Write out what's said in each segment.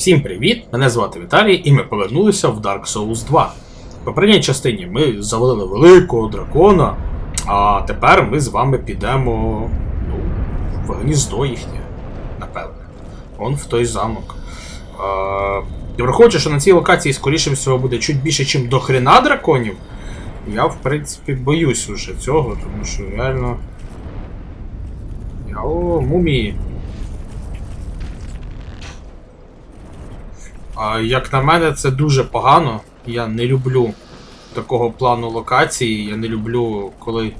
Всім привіт! Мене звати Віталій, і ми повернулися в Dark Souls 2. В попередній частині ми завалили великого дракона, а тепер ми з вами підемо ну, в гніздо їхнє, напевне. Он в той замок. І враховуючи, що на цій локації, скоріше всього, буде чуть більше, ніж до хрена драконів, я, в принципі, боюсь уже цього, тому що реально. Я, О, мумії. Як на мене, це дуже погано. Я не люблю такого плану локації. Я не люблю, коли е,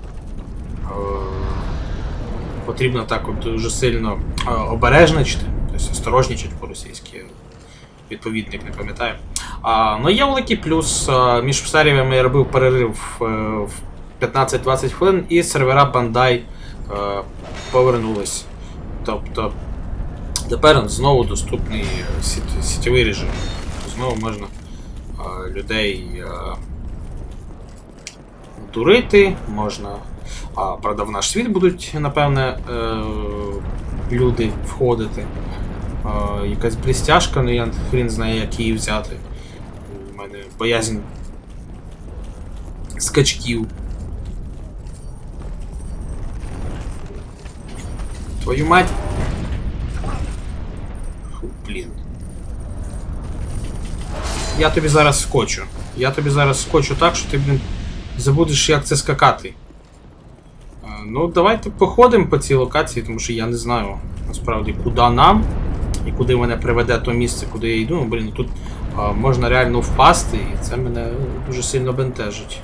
потрібно так от дуже сильно е, обережничати, тобто осторожничати по-російськи. Відповідник, не пам'ятаю. А, ну є великий плюс. е, між серіями я робив перерив е, в 15-20 хвилин, і сервера Bandai е, повернулись. Тобто Тепер знову доступний е, сіт- сітєвий режим. Знову можна е, людей е, дурити, можна. А, правда, в наш світ будуть, напевне, е, люди входити. Е, якась блістяшка, ну я хрін знає, як її взяти. У мене боязнь скачків. Твою мать! Блін. Я тобі зараз скочу. Я тобі зараз скочу так, що ти, блін, забудеш, як це скакати. Е, Ну, давайте походимо по цій локації, тому що я не знаю насправді, куди нам і куди мене приведе то місце, куди я йду. Ну, блін, тут а, можна реально впасти, і це мене ну, дуже сильно бентежить.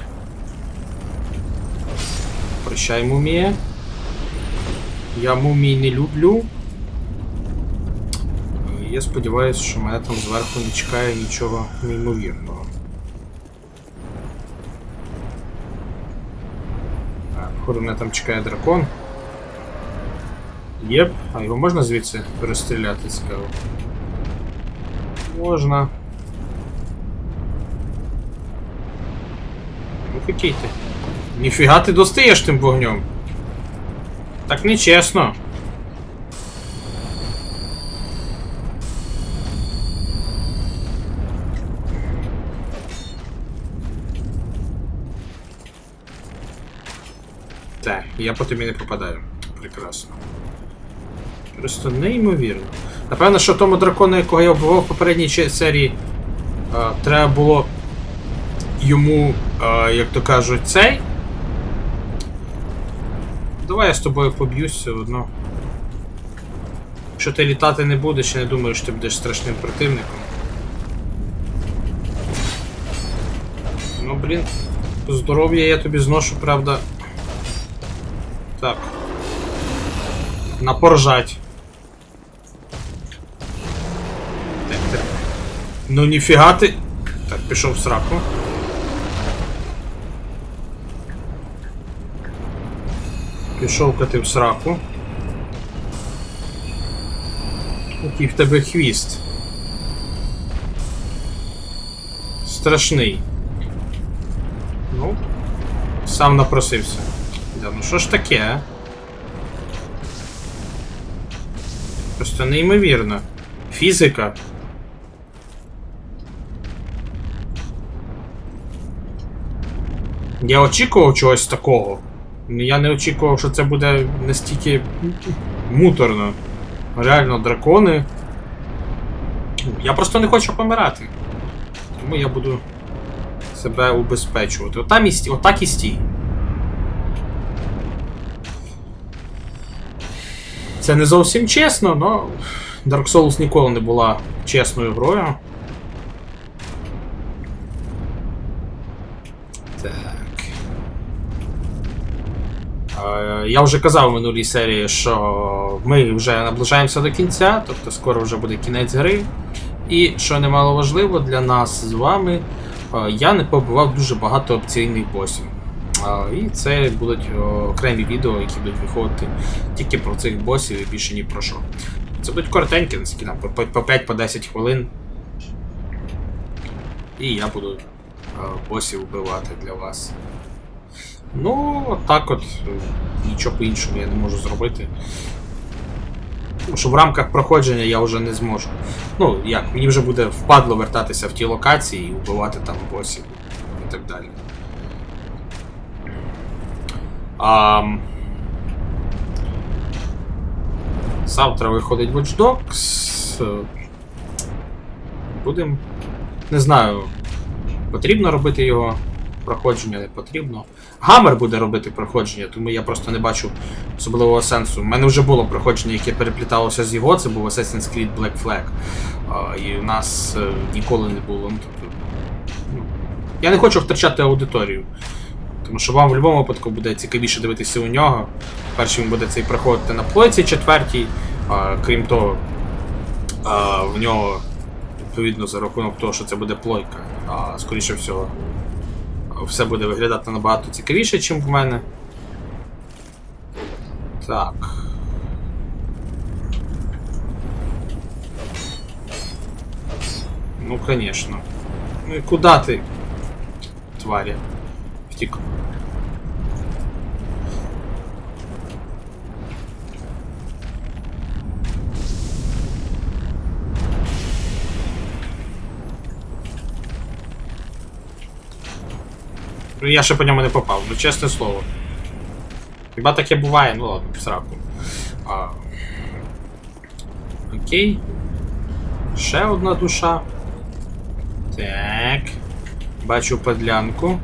Прощай, мумія. Я мумій не люблю. Я сподіваюся, що мене там зверху не чекає нічого неймовірного. Походу мене там чекає дракон. Єп, а його можна звідси перестріляти цікаво? Можна. Ну ти? Ніфіга ти достаєш тим вогнем. Так нечесно. Я по тобі не попадаю. Прекрасно. Просто неймовірно. Напевно, що тому дракону, якого я вбивав в попередній серії, е, треба було йому, е, як то кажуть, цей. Давай я з тобою поб'юсь все одно. Якщо ти літати не будеш, я не думаю, що ти будеш страшним противником. Ну, блін, здоров'я я тобі зношу, правда. Так. Напоржать. Так, так. Ну ніфіга ти. Так, пішов в сраку. Пішов кати в сраку. Який в тебе хвіст. Страшний. Ну, сам напросився. Да, ну що ж таке? Просто неймовірно. Фізика. Я очікував чогось такого. Я не очікував, що це буде настільки муторно. Реально, дракони. Я просто не хочу помирати. Тому я буду себе убезпечувати. Отак і стій. Це не зовсім чесно, але Dark Souls ніколи не була чесною грою. Так. Е, Я вже казав в минулій серії, що ми вже наближаємося до кінця, тобто скоро вже буде кінець гри. І що немало важливо для нас з вами, е, я не побував дуже багато опційних босів. І це будуть окремі відео, які будуть виходити тільки про цих босів і більше ні про що. Це будуть коротенькі, наскільки по- по 5-10 хвилин. І я буду е, босів вбивати для вас. Ну, так от. е, Нічого по-іншому я не можу зробити. Тому що в рамках проходження я вже не зможу. Ну, як, мені вже буде впадло вертатися в ті локації і вбивати там босів і так далі. А, завтра виходить Watch Dogs. Е, Будем. Не знаю, потрібно робити його проходження, не потрібно. Гамер буде робити проходження, тому я просто не бачу особливого сенсу. У мене вже було проходження, яке перепліталося з його, це був Assassin's Creed Black Flag. І у нас е, ніколи не було. Ну, тобто, ну, я не хочу втрачати аудиторію. Тому що вам в будь-якому випадку буде цікавіше дивитися у нього. Перший він буде цей проходити на плойці четвертій, а, крім того, а, в нього, відповідно, за рахунок того, що це буде плойка, а, скоріше всього, все буде виглядати набагато цікавіше, ніж в мене. Так. Ну, конечно. Ну и куда ты, тваря? Втік. Ну я ще по ньому не попав, ну чесне слово. Хіба таке буває, ну ладно, в сраку. А... Окей. Ще одна душа. Так. Бачу подлянку.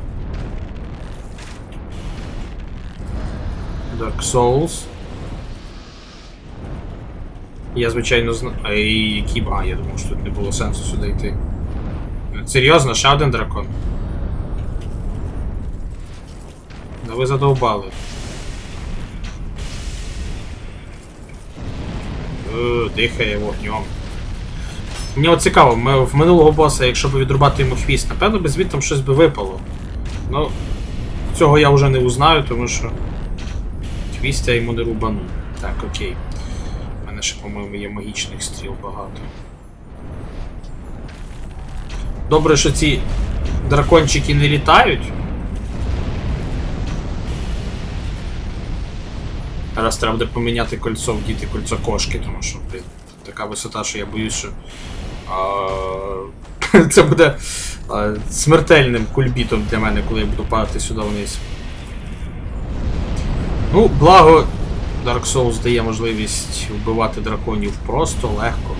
Dark Souls. Я, звичайно, знаю. Ай, які б- А, я думав, що тут не було сенсу сюди йти. Серйозно, ще один дракон. Да ви задовбали. Е, Дихає вогнем. Мені от цікаво, ми в минулого боса, якщо б відрубати йому хвіст, напевно би звідти там щось би випало. Ну, цього я вже не узнаю, тому що хвіст я йому не рубану. Так, окей. У мене ще, по-моєму, є магічних стріл багато. Добре, що ці дракончики не літають. Раз треба буде поміняти кольцо, вдіти кольцо кошки, тому що, блін, така висота, що я боюсь, що. А, це буде а, смертельним кульбітом для мене, коли я буду падати сюди вниз. Ну, благо, Dark Souls дає можливість вбивати драконів просто, легко.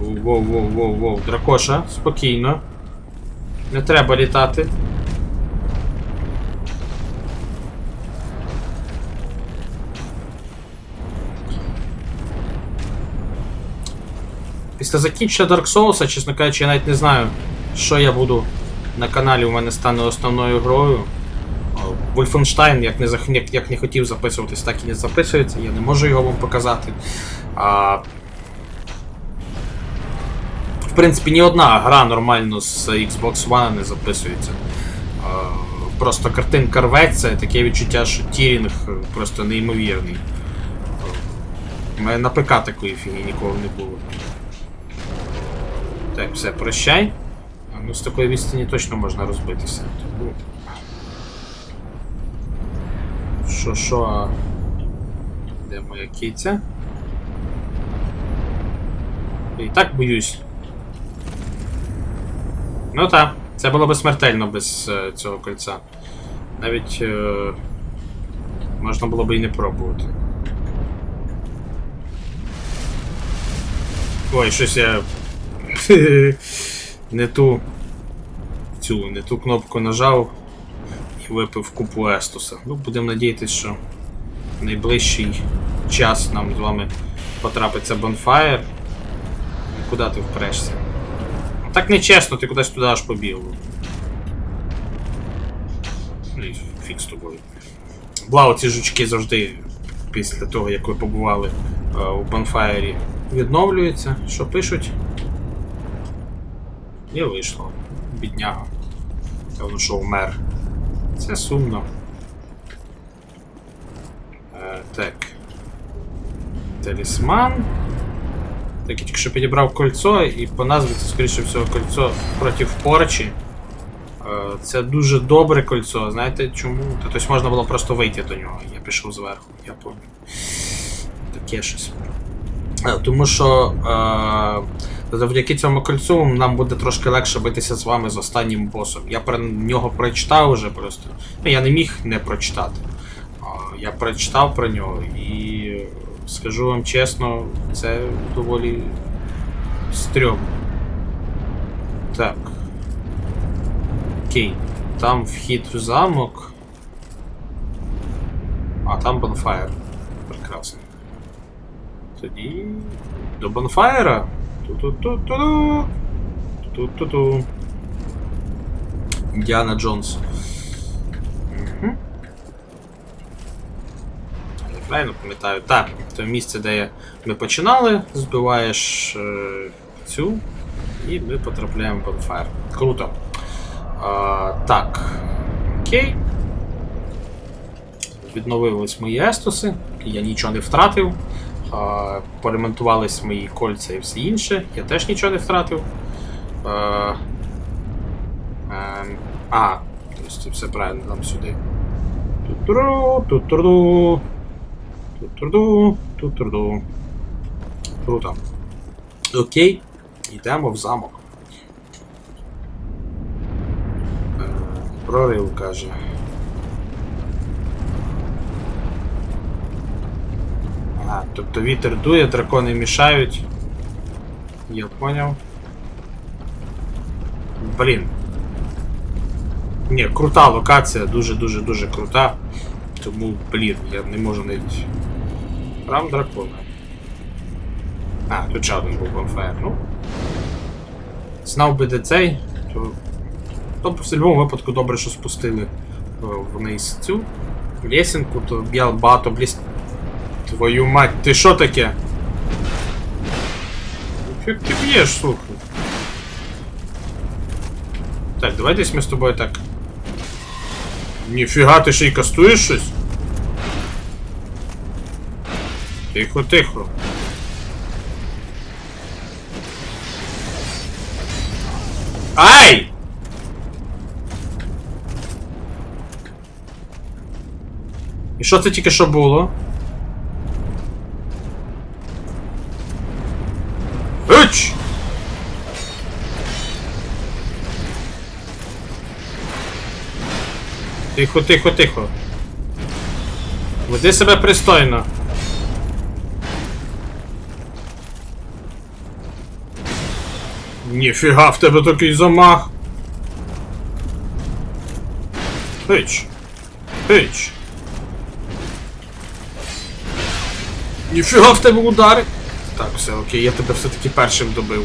Воу-воу-воу-воу-воу. Дракоша, спокійно. Не треба літати. Після закінчення Dark Souls, чесно кажучи, я навіть не знаю, що я буду на каналі у мене стане основною грою. Wolfenstein, як не, зах- як, не хотів записуватись, так і не записується, я не можу його вам показати. А... В принципі, ні одна гра нормально з Xbox One не записується. А, Просто картинка рветься, таке відчуття, що тірінг е, просто неймовірний. У мене на ПК такої фіні ніколи не було. Так, все, прощай. Ну, з такої відстані точно можна розбитися. Що, що? а Де моя киця? Я і так боюсь. Ну так, це було би смертельно без е, цього кольця. Навіть е, можна було би і не пробувати. Ой, щось я. не ту. Цю, не ту кнопку нажав і випив купу Естуса. Ну, будемо надіятися, що в найближчий час нам з вами потрапиться. І Куди ти впрешся? Так нечесно, ти кудись туди аж побіг. Фіг з тобою. Благо, ці жучки завжди після того, як ви побували е, у Bonfire, відновлюються. Що пишуть? І вийшло. Бідняга. Певно, що вмер. Це сумно. Е, так. Талісман. Так, я тільки що підібрав кольцо, і по назві це, скоріше всього, кольцо проти порчі. Е, Це дуже добре кольцо. Знаєте чому? Тобто можна було просто вийти до нього. Я пішов зверху, я пам'ятаю. таке щось. Е, Тому що е, завдяки цьому кольцу нам буде трошки легше битися з вами з останнім босом. Я про нього прочитав вже просто. Ну, я не міг не прочитати. Я прочитав про нього і скажу вам чесно, це доволі стрьом. Так. Окей. Там вхід в замок. А там бонфаєр. Прекрасно. Тоді. До бонфаєра. Ту-ту-ту-ту. Ту-ту-ту. Діана Джонс. Угу. Я правильно пам'ятаю? Так, це місце, де ми починали, збиваєш е, цю, і ми потрапляємо в бонфаєр. Круто. А, так. Окей. Відновились мої естуси, я нічого не втратив. А, поремонтувались мої кольця і все інше, я теж нічого не втратив. А, ем, тобто це все правильно нам сюди. Тут-туру, тут-туру, тут-туру, тут-туру. Круто. Окей, йдемо в замок. Е, Прорив каже. А, тобто вітер дує, дракони мішають. Я поняв. Блін. Ні, крута локація, дуже-дуже дуже крута. Тому, блін, я не можу навіть. Храм дракона. А, тут ще один був бонфаєр, ну. Знав би де цей, то. То в будь-якому випадку добре, що спустили е, вниз цю лесенку, то я багато бліс. Твою мать, ти що таке? Як ти б'єш, слухай? Так, давай десь ми з тобою так. Ніфіга, ти ще й кастуєш? Тихо, тихо. Ай! І що це тільки що було? Тихо, тихо, тихо. Веди себе пристойно. Ніфіга, в тебе такий замах. Хич. Хич. Ніфіга в тебе удари. Так, все окей, я тебе все-таки першим добив.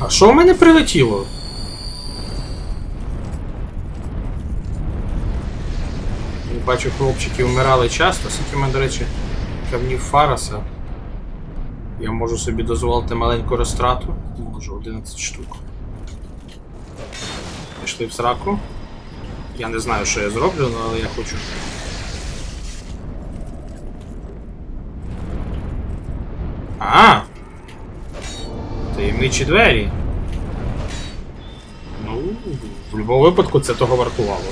А що в мене прилетіло? Бачу, хлопчики вмирали часто, в мене, до речі, камнів Фараса. Я можу собі дозволити маленьку розтрату. Можу 11 штук. Пішли в сраку. Я не знаю, що я зроблю, але я хочу. А! Таємничі двері. Ну, в будь-якому випадку це того вартувало.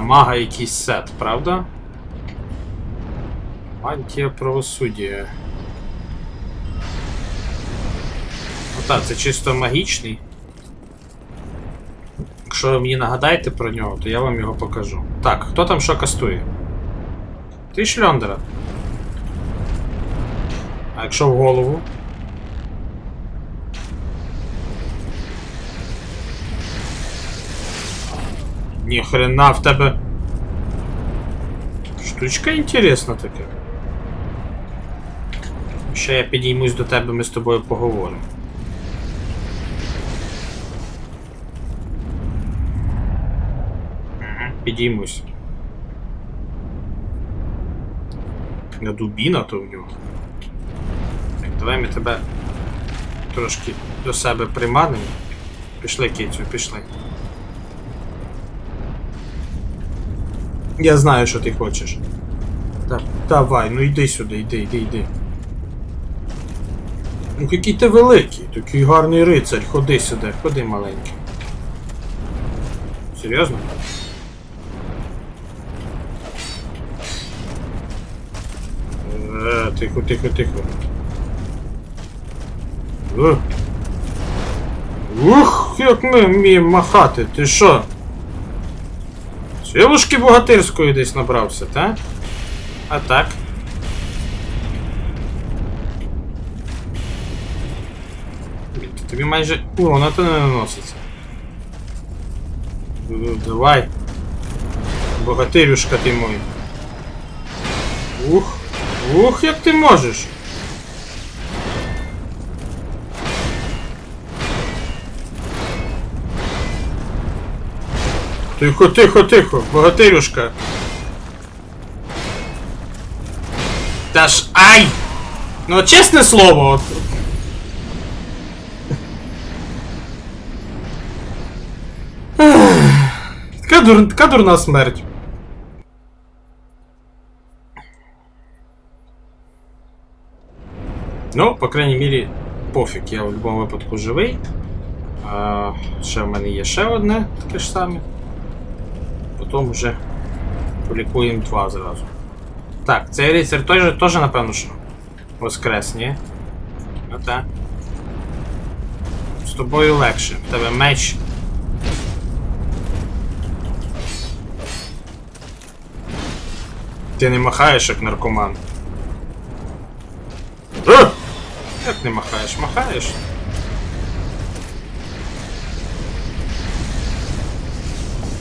На мага якийсь сет, правда? Мантія правосуддя. Ну так, це чисто магічний. Якщо ви мені нагадаєте про нього, то я вам його покажу. Так, хто там що кастує? Ти шльондера. А якщо в голову? Ніхрена в тебе. Штучка інтересна така. Ще я підіймусь до тебе, ми з тобою поговоримо. Підіймусь. Не дубіна то в нього. Так, давай ми тебе трошки до себе приманимо. Пішли, кицю, пішли. Я знаю, що ти хочеш. Так, давай, ну йди сюди, йди, йди, йди. Ну який ти великий, такий гарний рицарь, ходи сюди, ходи маленький. Серйозно? Е, тихо, тихо, тихо. Е. Ух, як ми вміємо махати, ти що? Силушки богатирської десь набрався, та? А так? Тобі майже урона то не наноситься. Ну, Давай. Богатирюшка ти мой. Ух. Ух, як ти можеш. Тихо, тихо, тихо, богатирюшка. Та ж ай! Ну, чесне слово, от. Така, дур... така дурна смерть. Ну, по крайній мірі, пофіг, я в будь-якому випадку живий. А, ще в мене є ще одне таке ж саме. Потім вже полікуємо два зразу. Так, цей рицар теж, теж напевно, що воскрес, ні? Ну так. З тобою легше. В тебе меч. Ти не махаєш як наркоман. Е! Як не махаєш? Махаєш?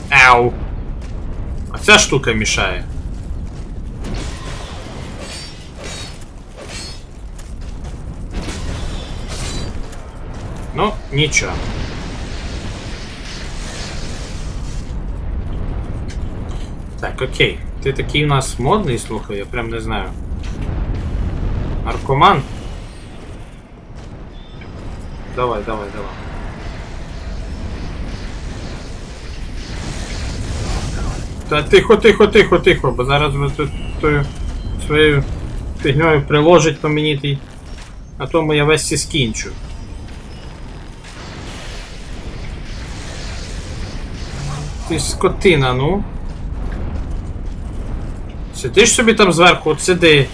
Ау! А ця штука мішає. Ну, нічого. Так, окей. Ти такий у нас модний, слухай, я прям не знаю. Наркоман? Давай, давай, давай. Та тихо, тихо, тихо, тихо, бо зараз ви тут тою своєю фігньою приложить по мені тій. А тому я весь сі скінчу. Ти скотина, ну. Сидиш собі там зверху, от сиди.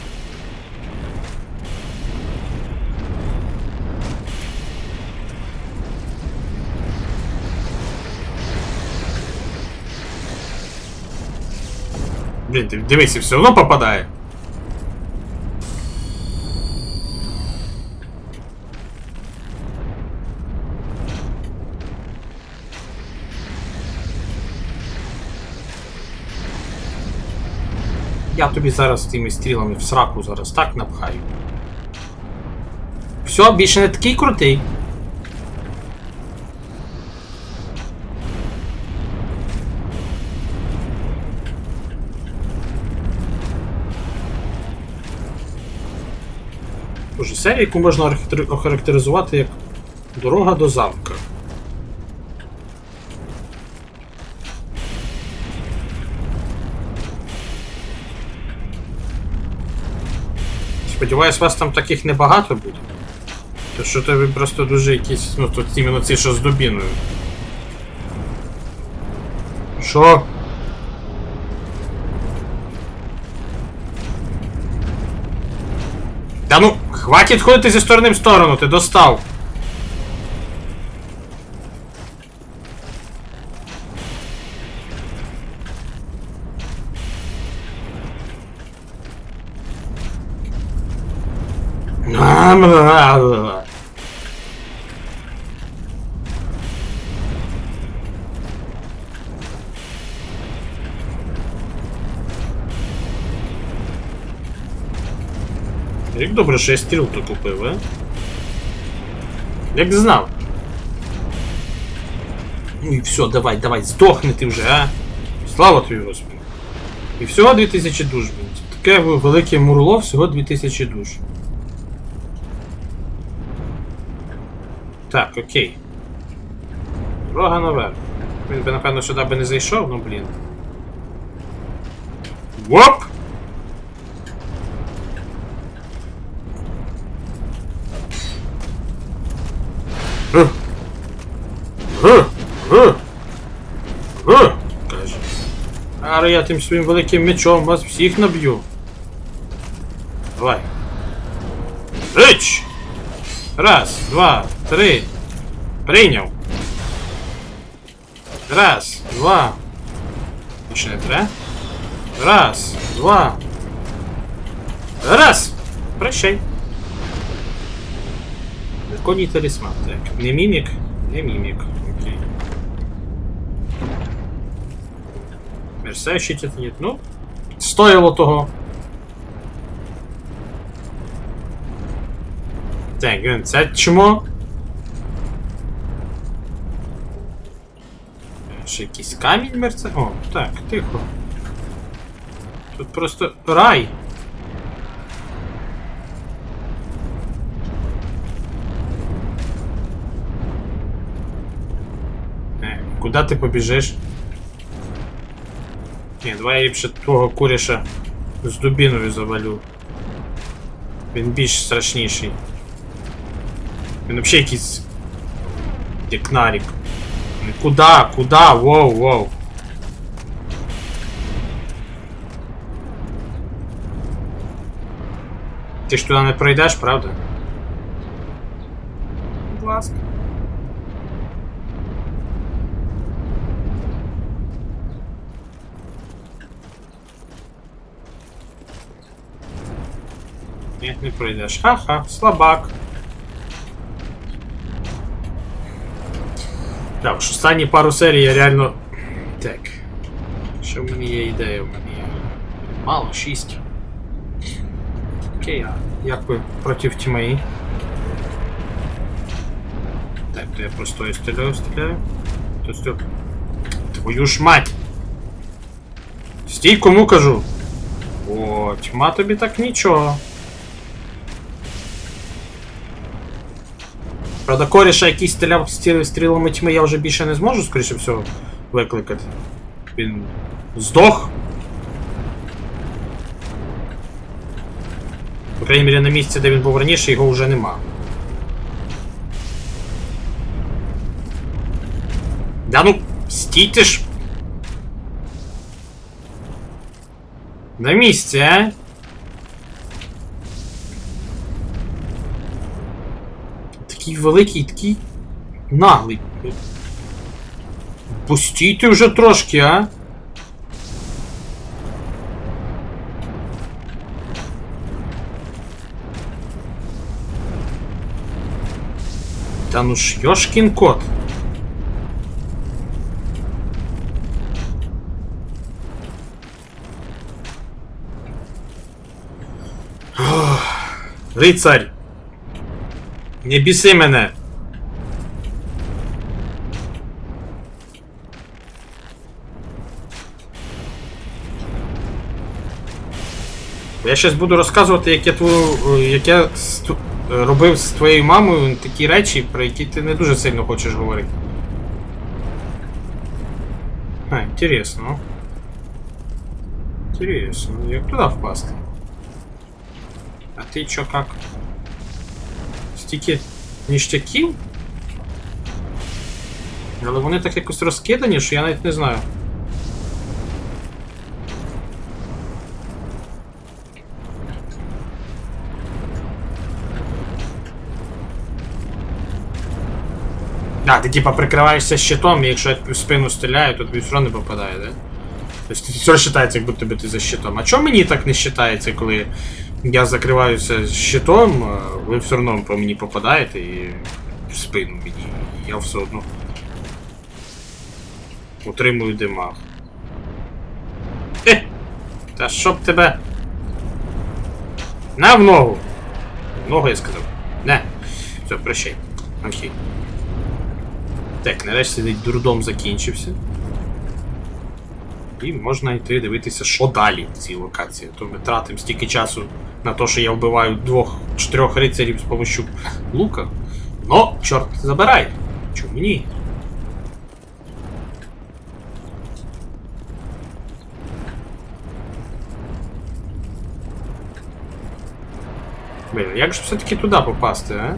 Блін, ти дивись, все одно попадає. Я тобі зараз тими стрілами в сраку зараз так напхаю. Все, більше не такий крутий. Серія, яку можна охарактеризувати як дорога до замка. Сподіваюсь, вас там таких небагато буде. То що то просто дуже якісь. Ну тут іменно ці, що з дубіною. Що? Та ну, хватить ходити зі сторони в сторону, ти достав. Як добре, що я стрілку купив, а? Як знав. Ну і все, давай, давай, здохни ти вже, а? Слава тобі, Господи. І всього 2000 душ, блін. Таке велике мурло, всього 2000 душ. Так, окей. Дорога наверх. Він би, напевно, сюди би не зайшов, ну блін. Воп! Аре я тим своїм великим мечом вас всіх наб'ю. Давай. Рич! Раз, два, три. Прийняв. Раз, два. Більше не. Раз, два. Раз! Прощай. Драконій талісман. Так. Не мімік, не мімік. Окей. Мерсаючий титаніт. Ну, стояло того. Так, це чмо? Ще якийсь камінь мерце. О, так, тихо. Тут просто рай. Е, Куди ти побіжиш? Ні, давай я ліпше твого куріша з дубіною завалю. Він більш страшніший. Він взагалі якийсь. Як нарік. Куда? Куда? Воу, воу. Ти ж туди не пройдеш, правда? Будь ласка. Пройдеш. Ха-ха, слабак. Так, ж останні пару серій я реально. Так. Що в мене є ідея? В мене є. Мало, 6. Окей, а як ви проти тьми? Так, то я просто стріляю, стріляю. То стріляю. Твою ж мать! Стій, кому кажу! О, тьма тобі так нічого. Правда, коріша, який стріляв стріл- стрілами тьми, я вже більше не зможу, скоріше всього, викликати. Він здох. По крайній мірі, на місці, де він був раніше, його вже нема. Да ну, стійте ж! На місці, а? Такий великий, такий наглий. Пустійте вже трошки, а? Та ну ж йошкін кот. Рицарь! Не біси мене! Я щас буду розказувати, як я твою. як я робив з твоєю мамою такі речі, про які ти не дуже сильно хочеш говорити. А, інтересно. Інтересно, як туди впасти? А ти чо как? Стільки ніштяків? Але вони так якось розкидані, що я навіть не знаю. А, ти типа прикриваєшся щитом, і якщо я в спину стріляю, то тобі все не попадає, да? Тобто все вважається, як будто би ти за щитом. А чому мені так не вважається, коли я закриваюся щитом, а ви все одно по мені попадаєте і в спину мені. Я все одно утримую димах. Е! Та щоб тебе. На в ногу! В ногу я сказав. Не. Все, прощай. Окей. Так, нарешті дурдом закінчився. І можна йти дивитися, що далі в цій локації. То ми тратимо стільки часу на те, що я вбиваю двох-чотирьох рицарів з помощю лука. Но, чорт забирай. Чому ні? Блін, як же все-таки туди попасти, а?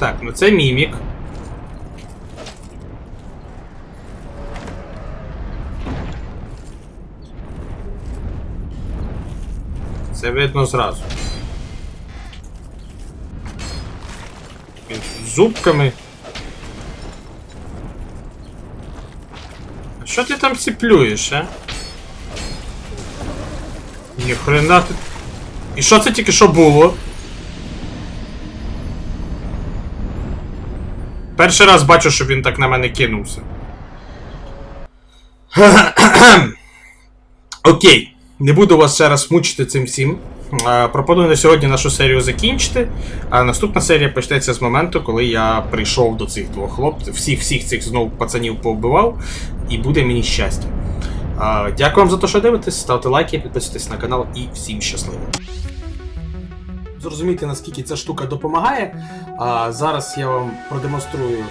Так, ну це мімік. Це видно зразу. Він з зубками. А що ти там ціплюєш, а? Ніхрена ти. І що це тільки що було? Перший раз бачу, щоб він так на мене кинувся. Окей, не буду вас ще раз мучити цим всім. Пропоную на сьогодні нашу серію закінчити. А наступна серія почнеться з моменту, коли я прийшов до цих двох хлопців, всіх всіх цих знову пацанів повбивав, і буде мені щастя. Дякую вам за те, що дивитесь, ставте лайки, підписуйтесь на канал і всім щасливо. Зрозуміти, наскільки ця штука допомагає. А зараз я вам продемонструю.